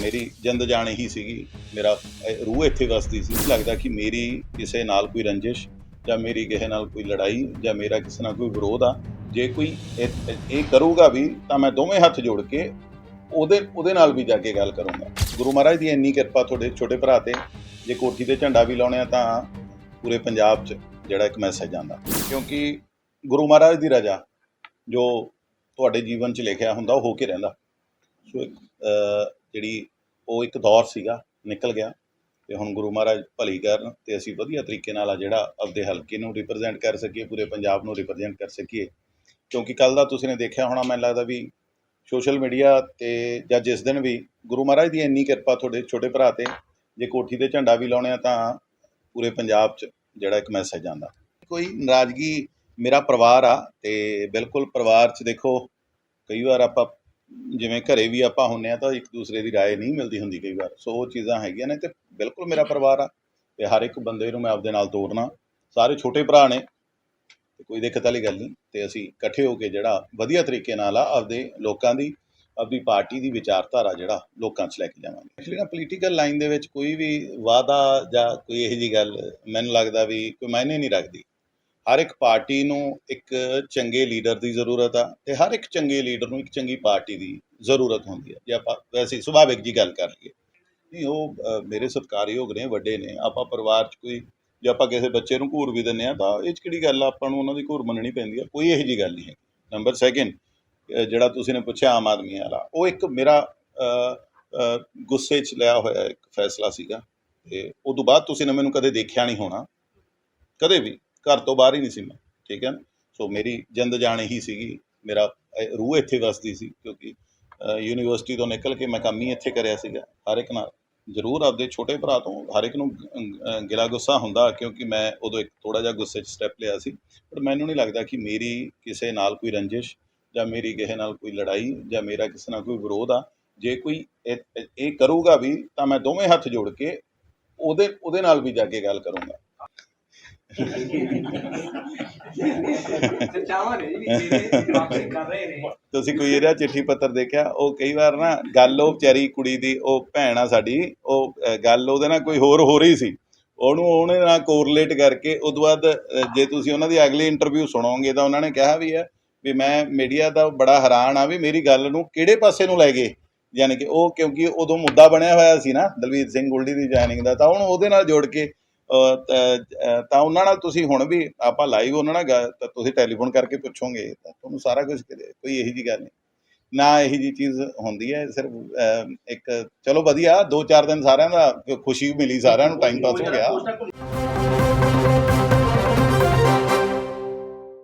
ਮੇਰੀ ਜਿੰਦ ਜਾਣ ਇਹੀ ਸੀਗੀ। ਮੇਰਾ ਰੂਹ ਇੱਥੇ ਵਸਦੀ ਸੀ। ਲੱਗਦਾ ਕਿ ਮੇਰੀ ਕਿਸੇ ਨਾਲ ਕੋਈ ਰੰਜਿਸ਼ ਜਾਂ ਮੇਰੀ ਕਿਸੇ ਨਾਲ ਕੋਈ ਲੜਾਈ ਜਾਂ ਮੇਰਾ ਕਿਸੇ ਨਾਲ ਕੋਈ ਵਿਰੋਧ ਆ। ਜੇ ਕੋਈ ਇਹ ਇਹ ਕਰੂਗਾ ਵੀ, ਤਾਂ ਮੈਂ ਦੋਵੇਂ ਹੱਥ ਜੋੜ ਕੇ ਉਹਦੇ ਉਹਦੇ ਨਾਲ ਵੀ ਜਾ ਕੇ ਗੱਲ ਕਰੂੰਗਾ। ਗੁਰੂ ਮਹਾਰਾਜ ਦੀ ਇੰਨੀ ਕਿਰਪਾ ਤੁਹਾਡੇ, ਛੋਟੇ ਭਰਾ ਤੇ। ਜੇ ਕੋਠੀ ਤੇ ਝੰਡਾ ਵੀ ਲਾਉਣੇ ਆ ਤਾਂ ਪੂਰੇ ਪੰਜਾਬ 'ਚ ਜਿਹੜਾ ਇੱਕ ਮੈਸੇਜ ਆਂਦਾ ਕਿਉਂਕਿ ਗੁਰੂ ਮਹਾਰਾਜ ਦੀ ਰਜ਼ਾ ਜੋ ਤੁਹਾਡੇ ਜੀਵਨ 'ਚ ਲਿਖਿਆ ਹੁੰਦਾ, ਉਹ ਹੋ ਕੇ ਰਹਿੰਦਾ। ਸੋ ਇੱਕ ਜਿਹੜੀ ਉਹ ਇੱਕ ਦੌਰ ਸੀਗਾ, ਨਿਕਲ ਗਿਆ ਤੇ ਹੁਣ ਗੁਰੂ ਮਹਾਰਾਜ ਭਲੀ ਕਰਨ ਤੇ ਅਸੀਂ ਵਧੀਆ ਤਰੀਕੇ ਨਾਲ ਆ ਜਿਹੜਾ ਆਪਦੇ ਹਲਕੇ ਨੂੰ ਰਿਪਰੈਜ਼ੈਂਟ ਕਰ ਸਕੀਏ, ਪੂਰੇ ਪੰਜਾਬ ਨੂੰ ਰਿਪਰੈਜ਼ੈਂਟ ਕਰ ਸਕੀਏ। ਕਿਉਂਕਿ ਕੱਲ ਦਾ ਤੁਸੀਂ ਨੇ ਦੇਖਿਆ ਹੋਣਾ, ਮੈਨੂੰ ਲੱਗਦਾ ਵੀ ਸੋਸ਼ਲ ਮੀਡੀਆ ਤੇ ਜਾਂ ਜਿਸ ਦਿਨ ਵੀ ਗੁਰੂ ਮਹਾਰਾਜ ਦੀ ਇੰਨੀ ਕਿਰਪਾ ਤੁਹਾਡੇ ਛੋਟੇ ਭਰਾ ਤੇ, ਜੇ ਕੋਠੀ ਤੇ ਝੰਡਾ ਵੀ ਲਾਉਣੇ ਆ ਤਾਂ ਪੂਰੇ ਪੰਜਾਬ 'ਚ ਜਿਹੜਾ ਇੱਕ ਮੈਸੇਜ ਆਂਦਾ ਕੋਈ ਨਾਰਾਜ਼ਗੀ ਮੇਰਾ ਪਰਿਵਾਰ ਆ ਤੇ ਬਿਲਕੁਲ ਪਰਿਵਾਰ 'ਚ ਦੇਖੋ, ਕਈ ਵਾਰ ਆਪਾਂ ਜਿਵੇਂ ਘਰੇ ਵੀ ਆਪਾਂ ਹੁੰਨੇ ਆ ਤਾਂ ਇੱਕ ਦੂਸਰੇ ਦੀ رائے ਨਹੀਂ ਮਿਲਦੀ ਹੁੰਦੀ ਕਈ ਵਾਰ ਸੋ ਉਹ ਚੀਜ਼ਾਂ ਹੈਗੀਆਂ ਨੇ ਤੇ ਬਿਲਕੁਲ ਮੇਰਾ ਪਰਿਵਾਰ ਆ ਤੇ ਹਰ ਇੱਕ ਬੰਦੇ ਨੂੰ ਮੈਂ ਆਪਦੇ ਨਾਲ ਤੋਰਨਾ ਸਾਰੇ ਛੋਟੇ ਭਰਾ ਨੇ ਤੇ ਕੋਈ ਦਿੱਕਤ ਵਾਲੀ ਗੱਲ ਨਹੀਂ ਤੇ ਅਸੀਂ ਇਕੱਠੇ ਹੋ ਕੇ ਜਿਹੜਾ ਵਧੀਆ ਤਰੀਕੇ ਨਾਲ ਆ ਆਪਦੇ ਲੋਕਾਂ ਦੀ ਆਪਦੀ ਪਾਰਟੀ ਦੀ ਵਿਚਾਰਧਾਰਾ ਜਿਹੜਾ ਲੋਕਾਂ 'ਚ ਲੈ ਕੇ ਜਾਵਾਂਗੇ ਐਕਚੁਅਲੀ ਨਾ ਪੋਲੀਟੀਕਲ ਲਾਈਨ ਦੇ ਵਿੱਚ ਕੋਈ ਵੀ ਵਾਅਦਾ ਜਾਂ ਕੋਈ ਇਹੋ ਜਿਹੀ ਗੱਲ ਮੈਨੂੰ ਲੱਗਦਾ ਵੀ ਕੋਈ ਮਾਇਨੇ ਨਹੀਂ ਰੱਖਦੀ ਹਰ ਇੱਕ ਪਾਰਟੀ ਨੂੰ ਇੱਕ ਚੰਗੇ ਲੀਡਰ ਦੀ ਜ਼ਰੂਰਤ ਆ ਤੇ ਹਰ ਇੱਕ ਚੰਗੇ ਲੀਡਰ ਨੂੰ ਇੱਕ ਚੰਗੀ ਪਾਰਟੀ ਦੀ ਜ਼ਰੂਰਤ ਹੁੰਦੀ ਹੈ ਜੇ ਆਪਾਂ ਵੈਸੇ ਸੁਭਾਵਿਕ ਜੀ ਗੱਲ ਕਰ ਲਈਏ, ਨਹੀਂ ਉਹ ਮੇਰੇ ਸਤਿਕਾਰਯੋਗ ਨੇ, ਵੱਡੇ ਨੇ, ਆਪਾਂ ਪਰਿਵਾਰ 'ਚ ਕੋਈ, ਜੇ ਆਪਾਂ ਕਿਸੇ ਬੱਚੇ ਨੂੰ ਘੂਰ ਵੀ ਦਿੰਨੇ ਆ ਤਾਂ ਇਹ 'ਚ ਕਿਹੜੀ ਗੱਲ ਆ, ਆਪਾਂ ਨੂੰ ਉਹਨਾਂ ਦੀ ਘੂਰ ਮੰਨਣੀ ਪੈਂਦੀ ਆ, ਕੋਈ ਇਹੋ ਜੀ ਗੱਲ ਨਹੀਂ ਹੈ ਨੰਬਰ ਸੈਕਿੰਡ ਜਿਹੜਾ ਤੁਸੀਂ ਨੇ ਪੁੱਛਿਆ ਆਮ ਆਦਮੀ ਵਾਲਾ, ਉਹ ਇੱਕ ਮੇਰਾ ਗੁੱਸੇ 'ਚ ਲਿਆ ਹੋਇਆ ਇੱਕ ਫੈਸਲਾ ਸੀਗਾ ਤੇ ਉਸ ਤੋਂ ਬਾਅਦ ਤੁਸੀਂ ਨੇ ਮੈਨੂੰ ਕਦੇ ਦੇਖਿਆ ਨਹੀਂ ਹੋਣਾ, ਕਦੇ ਵੀ। ਘਰ ਤੋਂ ਬਾਹਰ ਹੀ ਨਹੀਂ ਸੀ ਮੈਂ, ਠੀਕ ਹੈ ਨਾ? ਸੋ ਮੇਰੀ ਜਿੰਦ ਜਾਨ ਇਹੀ ਸੀਗੀ, ਮੇਰਾ ਰੂਹ ਇੱਥੇ ਵਸਦੀ ਸੀ ਕਿਉਂਕਿ ਯੂਨੀਵਰਸਿਟੀ ਤੋਂ ਨਿਕਲ ਕੇ ਮੈਂ ਕੰਮ ਹੀ ਇੱਥੇ ਕਰਿਆ ਸੀਗਾ, ਹਰ ਇੱਕ ਨਾਲ। ਜ਼ਰੂਰ ਆਪਦੇ ਛੋਟੇ ਭਰਾ ਤੋਂ ਹਰ ਇੱਕ ਨੂੰ ਗਿਲਾ ਗੁੱਸਾ ਹੁੰਦਾ ਕਿਉਂਕਿ ਮੈਂ ਉਦੋਂ ਇੱਕ ਥੋੜਾ ਜਿਹਾ ਗੁੱਸੇ 'ਚ ਸਟੈਪ ਲਿਆ ਸੀ। ਪਰ ਮੈਨੂੰ ਨਹੀਂ ਲੱਗਦਾ ਕਿ ਮੇਰੀ ਕਿਸੇ ਨਾਲ ਕੋਈ ਰੰਜਿਸ਼ ਜਾਂ ਮੇਰੀ ਕਿਸੇ ਨਾਲ ਕੋਈ ਲੜਾਈ ਜਾਂ ਮੇਰਾ ਕਿਸੇ ਨਾਲ ਕੋਈ ਵਿਰੋਧ ਆ। ਜੇ ਕੋਈ ਇਹ ਇਹ ਕਰੂਗਾ ਵੀ ਤਾਂ ਮੈਂ ਦੋਵੇਂ ਹੱਥ ਜੋੜ ਕੇ ਉਹਦੇ ਉਹਦੇ ਨਾਲ ਵੀ ਜਾ ਕੇ ਗੱਲ ਕਰੂੰਗਾ। ਤੁਸੀਂ ਕੋਈ ਇਹਦਾ ਚਿੱਠੀ ਪੱਤਰ ਦੇਖਿਆ? ਉਹ ਕਈ ਵਾਰ ਨਾ ਗੱਲ ਉਹ ਵਿਚਾਰੀ ਕੁੜੀ ਦੀ, ਉਹ ਭੈਣ ਆ ਸਾਡੀ, ਉਹ ਗੱਲ ਉਹਦੇ ਨਾਲ ਕੋਈ ਹੋਰ ਹੋ ਰਹੀ ਸੀ। ਉਹਨੂੰ ਉਹਨੇ ਨਾਲ ਕੋਰਿਲੇਟ ਕਰਕੇ ਉਦੋਂ ਬਾਅਦ ਜੇ ਤੁਸੀਂ ਉਹਨਾਂ ਦੀ ਅਗਲੀ ਇੰਟਰਵਿਊ ਸੁਣੋਗੇ ਤਾਂ ਉਹਨਾਂ ਨੇ ਕਿਹਾ ਵੀ ਹੈ ਵੀ ਮੈਂ ਮੀਡੀਆ ਦਾ ਬੜਾ ਹੈਰਾਨ ਆ ਵੀ ਮੇਰੀ ਗੱਲ ਨੂੰ ਕਿਹੜੇ ਪਾਸੇ ਨੂੰ ਲੈ ਗਏ? ਯਾਨੀ ਕਿ ਉਹ ਕਿਉਂਕਿ ਉਦੋਂ ਮੁੱਦਾ ਬਣਿਆ ਹੋਇਆ ਸੀ ਨਾ, ਦਲਵੀਰ ਸਿੰਘ ਗੁਲਡੀ ਦੀ ਜੁਆਇਨਿੰਗ ਦਾ, ਤਾਂ ਉਹਨੂੰ ਉਹਦੇ ਨਾਲ ਜੋੜ ਕੇ ਤਾਂ ਉਹਨਾਂ ਨਾਲ ਤੁਸੀਂ ਹੁਣ ਵੀ ਆਪਾਂ ਲਾਈਵ ਉਹਨਾਂ ਨਾਲ ਗੱਲ- ਤਾਂ ਤੁਸੀਂ ਟੈਲੀਫੋਨ ਕਰਕੇ ਪੁੱਛੋਗੇ ਤਾਂ ਤੁਹਾਨੂੰ ਸਾਰਾ ਕੁਝ ਕੋਈ ਇਹੀ ਜੀ ਗੱਲ ਨਹੀਂ। ਨਾ ਇਹੀ ਜੀ ਚੀਜ਼ ਹੁੰਦੀ ਹੈ ਸਿਰਫ ਅ, ਇੱਕ ਚਲੋ ਵਧੀਆ ਦੋ ਚਾਰ ਦਿਨ ਸਾਰਿਆਂ ਦਾ ਖੁਸ਼ੀ ਮਿਲੀ ਸਾਰਿਆਂ ਨੂੰ ਟਾਈਮ ਪਾਸ ਹੋ ਗਿਆ।